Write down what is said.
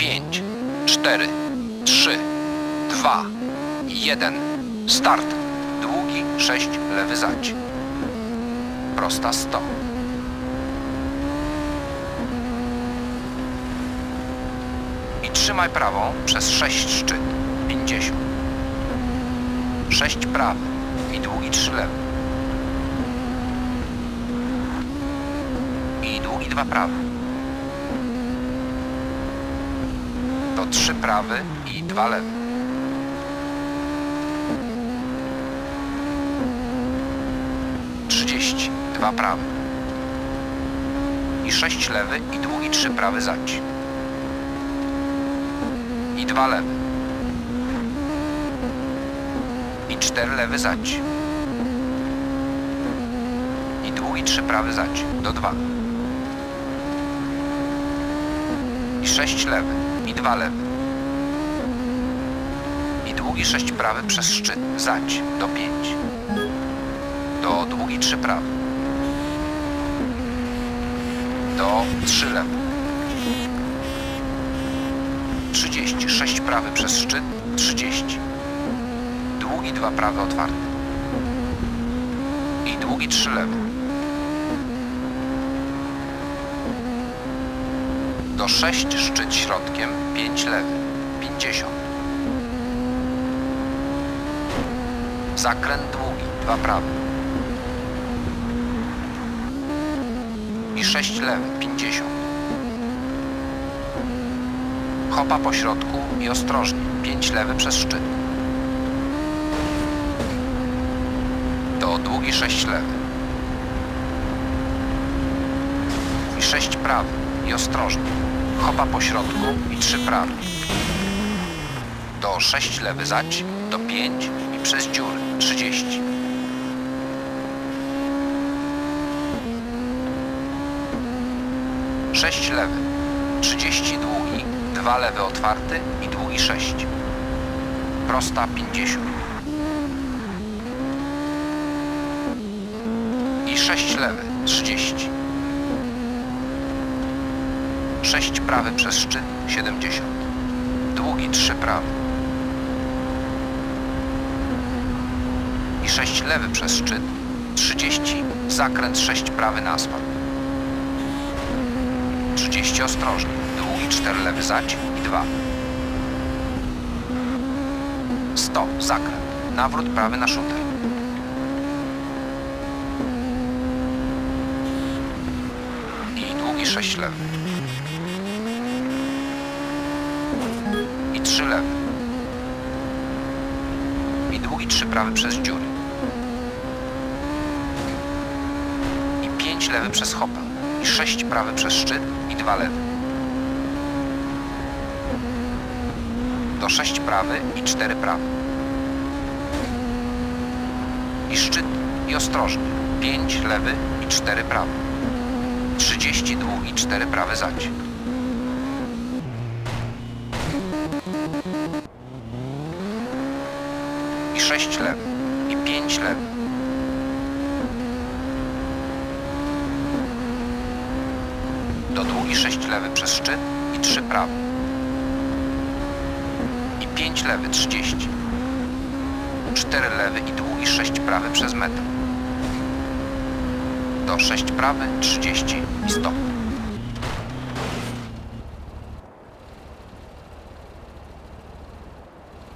5, 4, 3, 2, 1. Start. Długi 6, lewy zać. Prosta 100. I trzymaj prawą przez 6 szczyt. 50. 6 prawy i długi 3 lewy. I długi 2 prawy. To 3 prawy i 2 lewy. Trzydzieści. Dwa prawy. I sześć lewy i długi trzy prawy zać. I dwa lewy. I cztery lewy zać. I długi trzy prawy zać. Do dwa. I sześć lewy. I dwa lewy. I długi sześć prawy przez szczyt. Zać. Do pięć. Do długi trzy prawy. Do trzy lewy. 30. 6 prawy przez szczyt. 30. Długi dwa prawy otwarte. I długi trzy lewy. Do 6 szczyt środkiem. 5 lewy. 50. Zakręt długi. Dwa prawy. I 6 lewy. 50. Hopa po środku i ostrożnie. 5 lewy przez szczyt. To długi 6 lewy. I 6 prawy i ostrożnie. Hopa po środku i 3 prawy. Do 6 lewy zać, do 5 i przez dziury 30. Sześć lewy, 30 długi, dwa lewy otwarty i długi 6. Prosta 50. I 6 lewy, 30. 6 prawy przez szczyt, 70. Długi 3 prawy. I 6 lewy przez szczyt, 30. Zakręt 6 prawy na asfalt. 30 ostrożnie. Długi 4 lewy zać i 2. 100. Zakręt. Nawrót prawy na szuter. I długi 6 lewy. I 3 lewy. I 3 prawy przez dziury. I 5 lewy przez hopę. I 6 prawy przez szczyt i 2 lewy. Do 6 prawy i 4 prawy. I szczyt i ostrożnie. 5 lewy i 4 prawy. 30 długi, 4 prawy zać. I 6 lewy. I 5 lewy. Do długi 6 lewy przez szczyt i 3 prawy. I 5 lewy 30. 4 lewy i długi 6 prawy przez metr. Do 6 prawy 30 i stop.